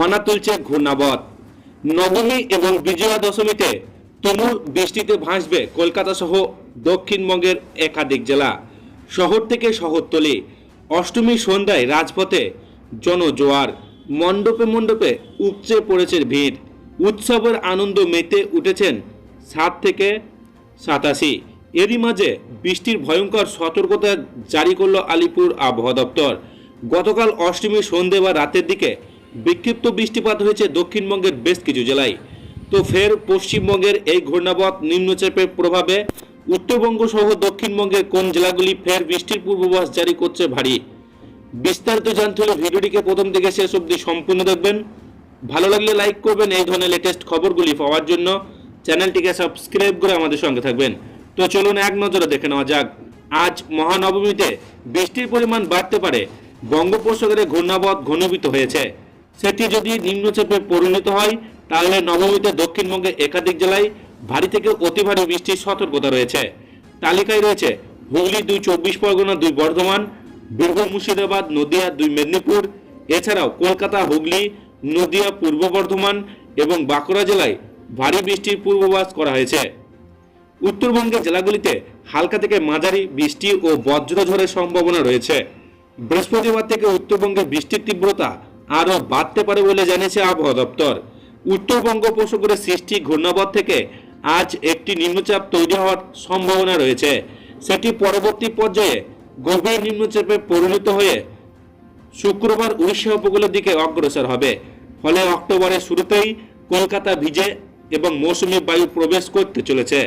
ফনা তুলছে ঘূর্ণাবত। নবমী এবং বিজয়া দশমীতে তুমুল বৃষ্টিতে ভাসবে কলকাতা সহ দক্ষিণবঙ্গের একাধিক জেলা। শহর থেকে শহরতলি। অষ্টমী সন্ধ্যায় রাজপথে জনজোয়ার। মণ্ডপে মণ্ডপে উপচে পড়েছে ভিড়। উৎসবের আনন্দ মেতে উঠেছেন সাত থেকে সাতাশি। এরই মাঝে বৃষ্টির ভয়ঙ্কর সতর্কতা জারি করল আলিপুর আবহাওয়া দপ্তর। গতকাল অষ্টমী সন্ধে বা রাতের দিকে বিক্ষিপ্ত বৃষ্টিপাত হয়েছে দক্ষিণবঙ্গের বেশ কিছু জেলায়। তো ফের পশ্চিমবঙ্গের এই ঘূর্ণাবত নিম্নচাপের প্রভাবে উত্তরবঙ্গ সহ দক্ষিণবঙ্গের কোন জেলাগুলি ফের বৃষ্টির পূর্বাভাস জারি করছে ভারী? বিস্তারিত জানতে হলে ভিডিওটিকে প্রথম থেকে শেষ অবধি সম্পূর্ণ দেখবেন। ভালো লাগলে লাইক করবেন, এই ধরনের লেটেস্ট খবরগুলি পাওয়ার জন্য চ্যানেলটিকে সাবস্ক্রাইব করে আমাদের সঙ্গে থাকবেন। তো চলুন এক নজরে দেখে নেওয়া যাক। আজ মহানবমীতে বৃষ্টির পরিমাণ বাড়তে পারে। বঙ্গোপসাগরে ঘূর্ণাবত ঘনীভূত হয়েছে। সেটি যদি নিম্নচাপে পরিণত হয়, তাহলে নবমীতে দক্ষিণবঙ্গে একাধিক জেলায় ভারী থেকে অতি ভারী বৃষ্টির সতর্কতা রয়েছে। তালিকায় রয়েছে হুগলি দুই চব্বিশ পরগনা দুই বর্ধমান, বীরভূম, মুর্শিদাবাদ, নদিয়া দুই মেদিনীপুর, এছাড়াও কলকাতা, হুগলি, নদিয়া, পূর্ব বর্ধমান এবং বাঁকুড়া জেলায় ভারী বৃষ্টির পূর্বাভাস করা হয়েছে। উত্তরবঙ্গের জেলাগুলিতে হালকা থেকে মাঝারি বৃষ্টি ও বজ্রঝড়ের সম্ভাবনা রয়েছে। বৃহস্পতিবার থেকে উত্তরবঙ্গে বৃষ্টির তীব্রতা আরও বাড়তে পারে বলে জানিয়েছে আবহাওয়া দপ্তর। উত্তর বঙ্গোপসাগরে সৃষ্টি ঘূর্ণাবত থেকে আজ একটি নিম্নচাপ তৈরি হওয়ার সম্ভাবনা রয়েছে। সেটি পরবর্তী পর্যায়ে গভীর নিম্নচাপে পরিণত হয়ে শুক্রবার উড়িষ্যা উপকূলের দিকে অগ্রসর হবে। ফলে অক্টোবরের শুরুতেই কলকাতা ভিজে এবং মৌসুমি বায়ু প্রবেশ করতে চলেছে।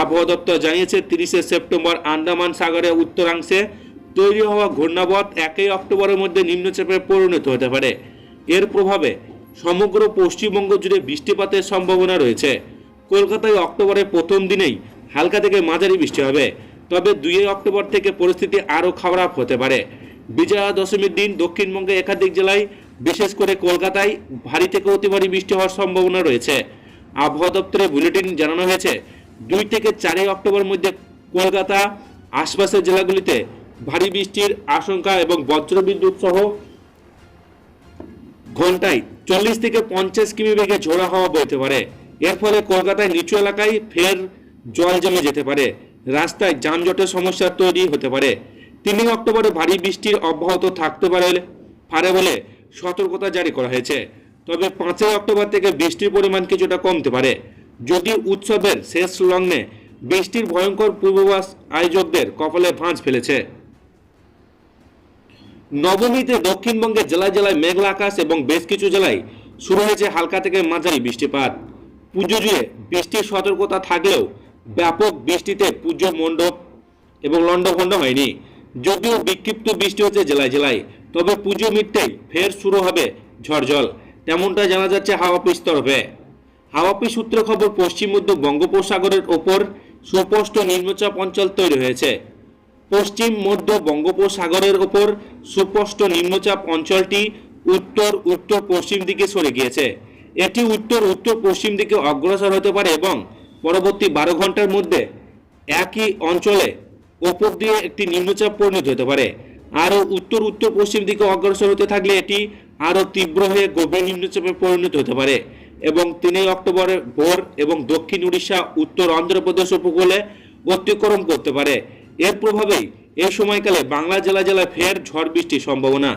আবহাওয়া দপ্তর জানিয়েছে, তিরিশে সেপ্টেম্বর আন্দামান সাগরের উত্তরাংশে তৈরি হওয়া ঘূর্ণাবত একই অক্টোবরের মধ্যে নিম্নচাপে পরিণত হতে পারে। এর প্রভাবে সমগ্র পশ্চিমবঙ্গ জুড়ে বৃষ্টিপাতের সম্ভাবনা রয়েছে। কলকাতায় অক্টোবরের প্রথম দিনেই হালকা থেকে মাঝারি বৃষ্টি হবে। তবে দুই অক্টোবর থেকে পরিস্থিতি আরও খারাপ হতে পারে। বিজয়া দশমীর দিন দক্ষিণবঙ্গে একাধিক জেলায়, বিশেষ করে কলকাতায়, ভারী থেকে অতি ভারী বৃষ্টি হওয়ার সম্ভাবনা রয়েছে। আবহাওয়া দপ্তরের বুলেটিন জানানো হয়েছে, দুই থেকে চারই অক্টোবর মধ্যে কলকাতা, আশপাশের জেলাগুলিতে ভারী বৃষ্টির আশঙ্কা এবং বজ্রবিদ্যুৎ সহ ঘন্টায় চল্লিশ থেকে পঞ্চাশ কিমি বেগে ঝোড়া হাওয়া বইতে পারে। এর ফলে কলকাতায় নিচু এলাকায় ফের জল জমে যেতে পারে। রাস্তায় যানজটের সমস্যা তৈরি হতে পারে। তিন অক্টোবরে ভারী বৃষ্টির অব্যাহত থাকতে পারে পারে বলে সতর্কতা জারি করা হয়েছে। তবে পাঁচই অক্টোবর থেকে বৃষ্টির পরিমাণ কিছুটা কমতে পারে। যদি উৎসবের শেষ লগ্নে বৃষ্টির ভয়ঙ্কর পূর্বাভাস আয়োজকদের কপালে ভাঁজ ফেলেছে। নবমীতে দক্ষিণবঙ্গে জেলায় জেলায় মেঘলা আকাশ এবং বেশ কিছু জেলায় শুরু হয়েছে হালকা থেকে মাঝারি বৃষ্টিপাত। পুজো জুড়ে বৃষ্টির সতর্কতা থাকলেও ব্যাপক বৃষ্টিতে পুজো মণ্ডপ এবং লণ্ডভণ্ড হয়নি। যদিও বিক্ষিপ্ত বৃষ্টি হচ্ছে জেলায় জেলায়, তবে পুজো মিটতেই ফের শুরু হবে ঝড়জল তেমনটা জানা যাচ্ছে হাওয়া অফিস তরফে। হাওয়া অফিস সূত্রে খবর, পশ্চিম মধ্য বঙ্গোপসাগরের ওপর সুস্পষ্ট নিম্নচাপ অঞ্চল তৈরি হয়েছে। পশ্চিম, মধ্য বঙ্গোপসাগরের ওপর সুস্পষ্ট নিম্নচাপ অঞ্চলটি উত্তর উত্তর পশ্চিম দিকে সরে গিয়েছে। এটি উত্তর উত্তর পশ্চিম দিকে অগ্রসর হতে পারে এবং পরবর্তী বারো ঘণ্টার মধ্যে একই অঞ্চলে ওপর দিয়ে একটি নিম্নচাপ পরিণত হতে পারে। আরও উত্তর উত্তর পশ্চিম দিকে অগ্রসর হতে থাকলে এটি আরও তীব্র হয়ে গভীর নিম্নচাপে পরিণত হতে পারে এবং তিনই অক্টোবরের ভোর এবং দক্ষিণ উড়িষ্যা, উত্তর অন্ধ্রপ্রদেশ উপকূলে অতিক্রম করতে পারে। এর প্রভাবেই এই সময়কালে বাংলা জেলা জেলায় ফের ঝড় বৃষ্টির সম্ভাবনা।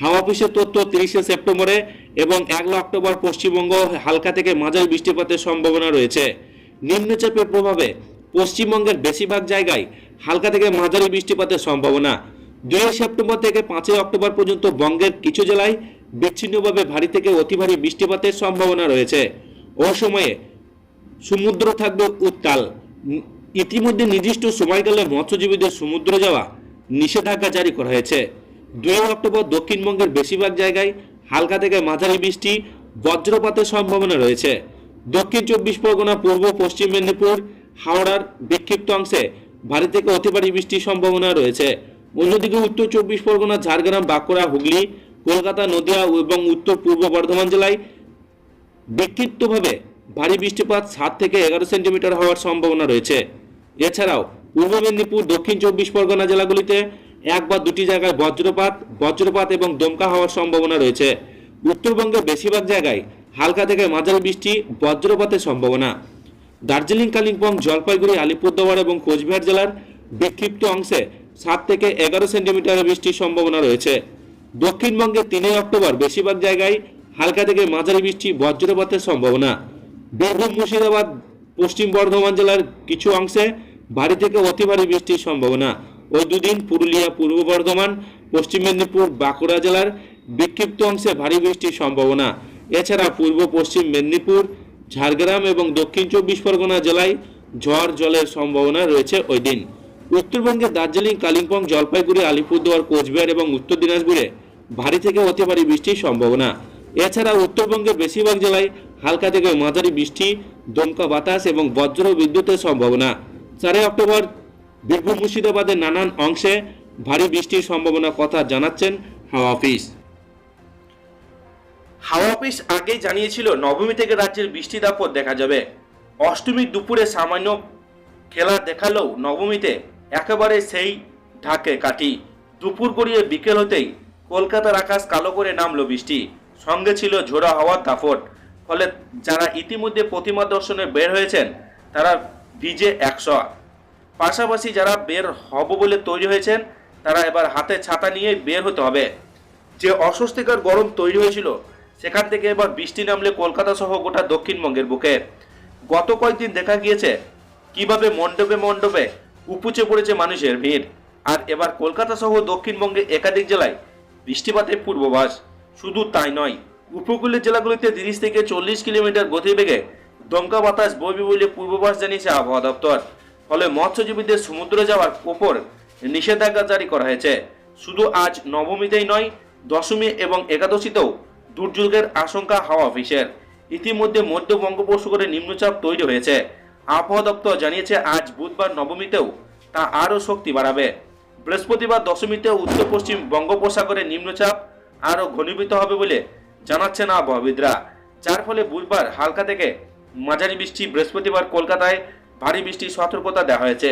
হাওয়া অফিসের তথ্য তিরিশে সেপ্টেম্বরে এবং একলা অক্টোবর পশ্চিমবঙ্গ হালকা থেকে মাঝারি বৃষ্টিপাতের সম্ভাবনা রয়েছে। নিম্নচাপের প্রভাবে পশ্চিমবঙ্গের বেশিরভাগ জায়গায় হালকা থেকে মাঝারি বৃষ্টিপাতের সম্ভাবনা। দুই সেপ্টেম্বর থেকে পাঁচই অক্টোবর পর্যন্ত বঙ্গের কিছু জেলায় বিচ্ছিন্নভাবে ভারী থেকে অতি ভারী বৃষ্টিপাতের সম্ভাবনা রয়েছে। ও সময়ে সমুদ্র থাকবে উত্তাল। ইতিমধ্যে নির্দিষ্ট সময়কালে মৎস্যজীবীদের সমুদ্র যাওয়া নিষেধাজ্ঞা জারি করা হয়েছে। দুই অক্টোবর দক্ষিণবঙ্গের বেশিরভাগ জায়গায় হালকা থেকে মাঝারি বৃষ্টি, বজ্রপাতের সম্ভাবনা রয়েছে। দক্ষিণ চব্বিশ পরগনা, পূর্ব, পশ্চিম মেদিনীপুর, হাওড়ার বিক্ষিপ্ত অংশে ভারী থেকে অতি ভারী বৃষ্টির সম্ভাবনা রয়েছে। অন্যদিকে উত্তর চব্বিশ পরগনা, ঝাড়গ্রাম, বাঁকুড়া, হুগলি, কলকাতা, নদিয়া এবং উত্তর পূর্ব বর্ধমান জেলায় বিক্ষিপ্তভাবে ভারী বৃষ্টিপাত সাত থেকে এগারো সেন্টিমিটার হওয়ার সম্ভাবনা রয়েছে। এছাড়াও, পূর্ব মেদিনীপুর, দক্ষিণ চব্বিশ পরগনা জেলাগুলিতে এক বা দুটি জায়গায় বজ্রপাত বজ্রপাত এবং দমকা হওয়ার সম্ভাবনা রয়েছে। উত্তরবঙ্গের বেশিরভাগ জায়গায় হালকা থেকে মাঝারি বৃষ্টি, বজ্রপাতের সম্ভাবনা। দার্জিলিং, কালিম্পং, জলপাইগুড়ি, আলিপুরদুয়ার এবং কোচবিহার জেলার বিক্ষিপ্ত অংশে সাত থেকে এগারো সেন্টিমিটার বৃষ্টির সম্ভাবনা রয়েছে। দক্ষিণবঙ্গে তিনই অক্টোবর বেশিরভাগ জায়গায় হালকা থেকে মাঝারি বৃষ্টি, বজ্রপাতের সম্ভাবনা। বীরভূম, মুর্শিদাবাদ, পশ্চিম বর্ধমান জেলার কিছু অংশে ভারী থেকে অতি ভারী বৃষ্টির সম্ভাবনা। ওই দুদিন পুরুলিয়া পূর্ব বর্ধমান, পশ্চিম মেদিনীপুর, বাঁকুড়া জেলার বিক্ষিপ্ত অংশে ভারী বৃষ্টির সম্ভাবনা। এছাড়া পূর্ব পশ্চিম মেদিনীপুর, ঝাড়গ্রাম এবং দক্ষিণ চব্বিশ পরগনা জেলায় ঝড় জলের সম্ভাবনা রয়েছে ওই দিন। উত্তরবঙ্গের দার্জিলিং, কালিম্পং, জলপাইগুড়ি, আলিপুরদুয়ার, কোচবিহার এবং উত্তর দিনাজপুরে ভারী থেকে অতি ভারী বৃষ্টির সম্ভাবনা। এছাড়া উত্তরবঙ্গের বেশিরভাগ জেলায় হালকা থেকে মাঝারি বৃষ্টি, দমকা বাতাস এবং বজ্র বিদ্যুতের সম্ভাবনা। চারই অক্টোবর বীরভূম মুর্শিদাবাদের নানান অংশে ভারী বৃষ্টির সম্ভাবনা কথা জানাচ্ছেন হাওয়া অফিস। হাওয়া অফিস আগেই জানিয়েছিল, নবমী থেকে রাজ্যের বৃষ্টি দাপট দেখা যাবে। অষ্টমীর দুপুরে সামান্য খেলা দেখালেও নবমীতে একেবারে সেই ঢাকে কাটি দুপুর গড়িয়ে বিকেল হতেই কলকাতার আকাশ কালো করে নামলো বৃষ্টি। সঙ্গে ছিল ঝোড়া হাওয়ার দাপট। ফলে যারা ইতিমধ্যে প্রতিমা দর্শনে বের হয়েছেন, তারা ভিজে একশো পাশাপাশি যারা বের হব বলে তৈরি হয়েছেন, তারা এবার হাতে ছাতা নিয়ে বের হতে হবে। যে অস্বস্তিকর গরম তৈরি হয়েছিল, সেখান থেকে এবার বৃষ্টি নামলে কলকাতা সহ গোটা দক্ষিণবঙ্গের বুকে। গত কয়েকদিন দেখা গিয়েছে, কীভাবে মণ্ডপে মণ্ডপে উপুচে পড়েছে মানুষের ভিড়। আর এবার কলকাতা সহ দক্ষিণবঙ্গে একাধিক জেলায় বৃষ্টিপাতের পূর্বাভাস। শুধু তাই নয় উপকূলের জেলাগুলিতে তিরিশ থেকে চল্লিশ কিলোমিটার গতিবেগে দমকা বাতাস বইবে বলে পূর্বাভাস জানিয়েছে আবহাওয়া দপ্তর। ফলে মৎস্যজীবীদের সমুদ্রে যাওয়ার ওপর নিষেধাজ্ঞা জারি করা হয়েছে। শুধু আজ নবমীতেই নয়, দশমী এবং একাদশীতেও দুর্যোগের আশঙ্কা হাওয়া অফিসের। ইতিমধ্যে মধ্য বঙ্গোপসাগরে নিম্নচাপ তৈরি হয়েছে। আবহাওয়া দপ্তর জানিয়েছে আজ বুধবার নবমীতেও তা আরও শক্তি বাড়াবে। বৃহস্পতিবার দশমীতে উত্তর পশ্চিম বঙ্গোপসাগরে নিম্নচাপ আরও ঘনীভূত হবে বলে জানাচ্ছেন আবহাওয়াবিদরা। যার ফলে বুধবার হালকা থেকে মাঝারি বৃষ্টি বৃহস্পতিবার কলকাতায় ভারী বৃষ্টির সতর্কতা দেওয়া হয়েছে।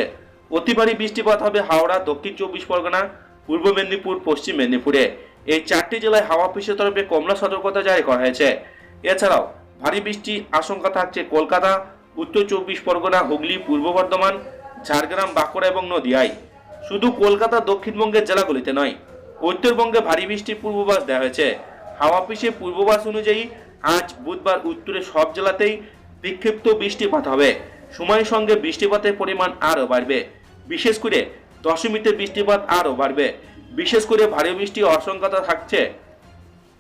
অতি ভারী বৃষ্টিপাত হবে হাওড়া, দক্ষিণ চব্বিশ পরগনা, পূর্ব মেদিনীপুর, পশ্চিম মেদিনীপুরে। এই চারটি জেলায় হাওয়া অফিসের তরফে কমলা সতর্কতা জারি করা হয়েছে। এছাড়াও ভারী বৃষ্টির আশঙ্কা থাকছে কলকাতা, উত্তর চব্বিশ পরগনা, হুগলি, পূর্ব বর্ধমান, ঝাড়গ্রাম, বাঁকুড়া এবং নদিয়ায়। শুধু কলকাতা, দক্ষিণবঙ্গের জেলাগুলিতে নয়, উত্তরবঙ্গে ভারী বৃষ্টির পূর্বাভাস দেওয়া হয়েছে। হাওয়া অফিসের পূর্বাভাস অনুযায়ী আজ, বুধবার উত্তরে সব জেলাতেই বিক্ষিপ্ত বৃষ্টিপাত হবে। সময়ের সঙ্গে বৃষ্টিপাতের পরিমাণ আরও বাড়বে। বিশেষ করে দশমীতে বৃষ্টিপাত আরও বাড়বে। বিশেষ করে ভারী বৃষ্টির আশঙ্কা থাকছে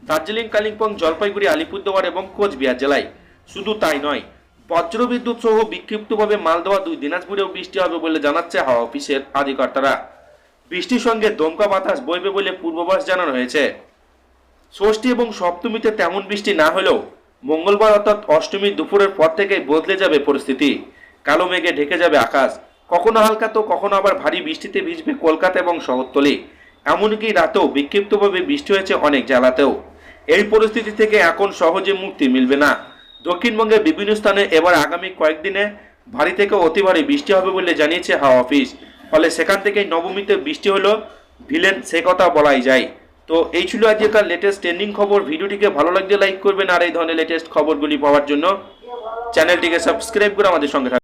দার্জিলিং, কালিম্পং, জলপাইগুড়ি, আলিপুরদুয়ার এবং কোচবিহার জেলায়। শুধু তাই নয়, বজ্রবিদ্যুৎ সহ বিক্ষিপ্তভাবে মালদহ দুই, দিনাজপুরেও বৃষ্টি হবে বলে জানাচ্ছে হাওয়া অফিসের আধিকর্তারা। বৃষ্টির সঙ্গে দমকা বাতাস বইবে বলে পূর্বাভাস জানানো হয়েছে। ষষ্ঠী এবং সপ্তমীতে তেমন বৃষ্টি না হলেও মঙ্গলবার অর্থাৎ অষ্টমীর দুপুরের পর থেকেই বদলে যাবে পরিস্থিতি। কালো মেঘে ঢেকে যাবে আকাশ। কখনো হালকা তো, কখনো আবার ভারী বৃষ্টিতে ভিজবে কলকাতা এবং শহরতলি এমনকি রাতেও বিক্ষিপ্তভাবে বৃষ্টি হয়েছে অনেক জেলাতেও। এই পরিস্থিতি থেকে এখন সহজে মুক্তি মিলবে না। দক্ষিণবঙ্গের বিভিন্ন স্থানে এবার আগামী কয়েকদিনে ভারী থেকে অতি ভারী বৃষ্টি হবে বলে জানিয়েছে হাওয়া অফিস। ফলে সেখান থেকেই নবমীতে বৃষ্টি হলো ভিলেন সে কথা বলাই যায়। তো এই ছিল আজকের লেটেস্ট ট্রেন্ডিং খবর। ভিডিওটিকে ভালো লাগলে লাইক করবেন আর এই ধরনের লেটেস্ট খবরগুলি পাওয়ার জন্য চ্যানেলটিকে সাবস্ক্রাইব করে আমাদের সঙ্গে